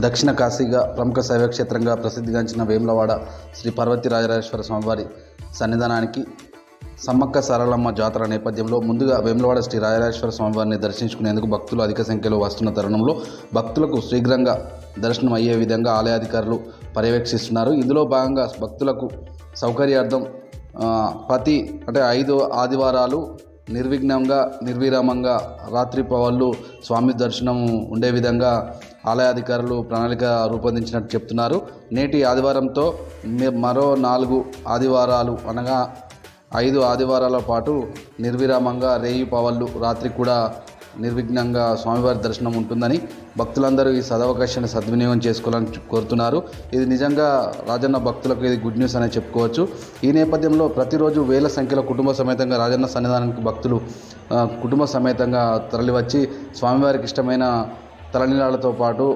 దక్షిణ కాశీగా ప్రముఖ శైవక్షేత్రంగా ప్రసిద్ధిగాంచిన వేములవాడ శ్రీ పార్వతీ రాజరాజేశ్వర స్వామివారి సన్నిధానానికి సమ్మక్క సారలమ్మ జాతర నేపథ్యంలో ముందుగా వేములవాడ శ్రీ రాజరాజేశ్వర స్వామివారిని దర్శించుకునేందుకు భక్తులు అధిక సంఖ్యలో వస్తున్న తరుణంలో భక్తులకు శీఘ్రంగా దర్శనం అయ్యే విధంగా ఆలయాధికారులు పర్యవేక్షిస్తున్నారు. ఇందులో భాగంగా భక్తులకు సౌకర్యార్థం ప్రతి అంటే ఐదు ఆదివారాలు నిర్విఘ్నంగా నిర్విరామంగా రాత్రి పవళ్ళు స్వామి దర్శనం ఉండే విధంగా ఆలయాధికారులు ప్రణాళిక రూపొందించినట్టు చెప్తున్నారు. నేటి ఆదివారంతో మే- మరో నాలుగు ఆదివారాలు అనగా ఐదు ఆదివారాల పాటు నిర్విరామంగా రేయి పవళ్ళు రాత్రి కూడా నిర్విఘ్నంగా స్వామివారి దర్శనం ఉంటుందని భక్తులందరూ ఈ సదవకాశాన్ని సద్వినియోగం చేసుకోవాలని కోరుతున్నారు. ఇది నిజంగా రాజన్న భక్తులకు ఇది గుడ్ న్యూస్ అనే చెప్పుకోవచ్చు. ఈ నేపథ్యంలో ప్రతిరోజు వేల సంఖ్యలో కుటుంబ సమేతంగా రాజన్న సన్నిధానానికి భక్తులు కుటుంబ సమేతంగా తరలివచ్చి స్వామివారికి ఇష్టమైన తలనీలాలతో పాటు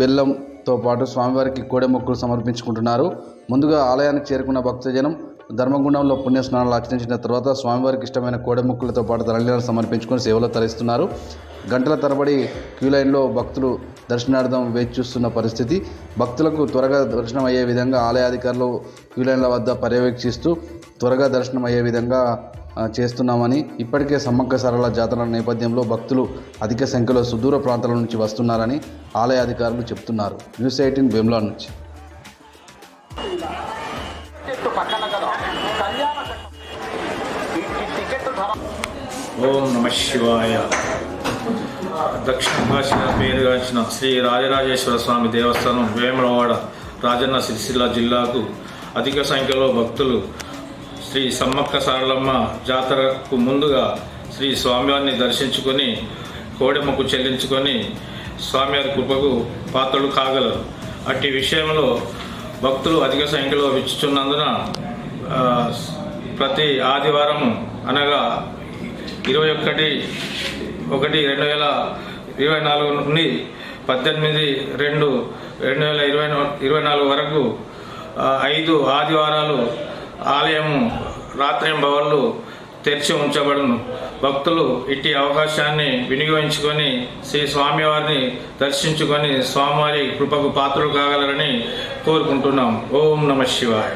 బెల్లంతో పాటు స్వామివారికి కోడె మొక్కులు సమర్పించుకుంటున్నారు. ముందుగా ఆలయానికి చేరుకున్న భక్తజనం ధర్మగుండంలో పుణ్యస్నానాలు ఆచరించిన తర్వాత స్వామివారికి ఇష్టమైన కోడెముక్కులతో పాటు తరలిలను సమర్పించుకొని సేవలో తరిస్తున్నారు గంటల తరబడి క్యూ లైన్లో భక్తులు దర్శనార్థం వేచి చూస్తున్న పరిస్థితి. భక్తులకు త్వరగా దర్శనం అయ్యే విధంగా ఆలయాధికారులు క్యూ లైన్ల వద్ద పర్యవేక్షిస్తూ త్వరగా దర్శనం అయ్యే విధంగా చేస్తున్నామని ఇప్పటికే సమ్మక్క సరళ జాతర నేపథ్యంలో భక్తులు అధిక సంఖ్యలో సుదూర ప్రాంతాల నుంచి వస్తున్నారని ఆలయ అధికారులు చెప్తున్నారు. న్యూస్ ఎయిటీన్ బెమ్లా నుంచి. పక్కన కదా. కళ్యాణ టికెట్ ధర ఓం నమ శివాయ. దక్షిణ పేరు పేరుగాంచిన శ్రీ రాజరాజేశ్వర స్వామి దేవస్థానం వేములవాడ రాజన్న సిరిసిల్ల జిల్లాకు అధిక సంఖ్యలో భక్తులు శ్రీ సమ్మక్క సారలమ్మ జాతరకు ముందుగా శ్రీ స్వామివారిని దర్శించుకొని కోడెమ్మకు చెల్లించుకొని స్వామివారి కృపకు పాత్రలు కాగలరు. అట్టి విషయంలో భక్తులు అధిక సంఖ్యలో విచ్చుచున్నందున ప్రతి ఆదివారం అనగా ఇరవై ఒకటి ఒకటి రెండు వేల ఇరవై నాలుగు నుండి పద్దెనిమిది రెండు రెండు వేల ఇరవై ఇరవై నాలుగు వరకు ఐదు ఆదివారాలు ఆలయం ఆలయము భవన్లు తెరిచి ఉంచబడును. భక్తులు ఇట్టి అవకాశాన్ని వినియోగించుకొని శ్రీ స్వామివారిని దర్శించుకొని స్వామివారి కృపకు పాత్రలు కాగలరని కోరుకుంటున్నాం. ఓం నమ శివాయ.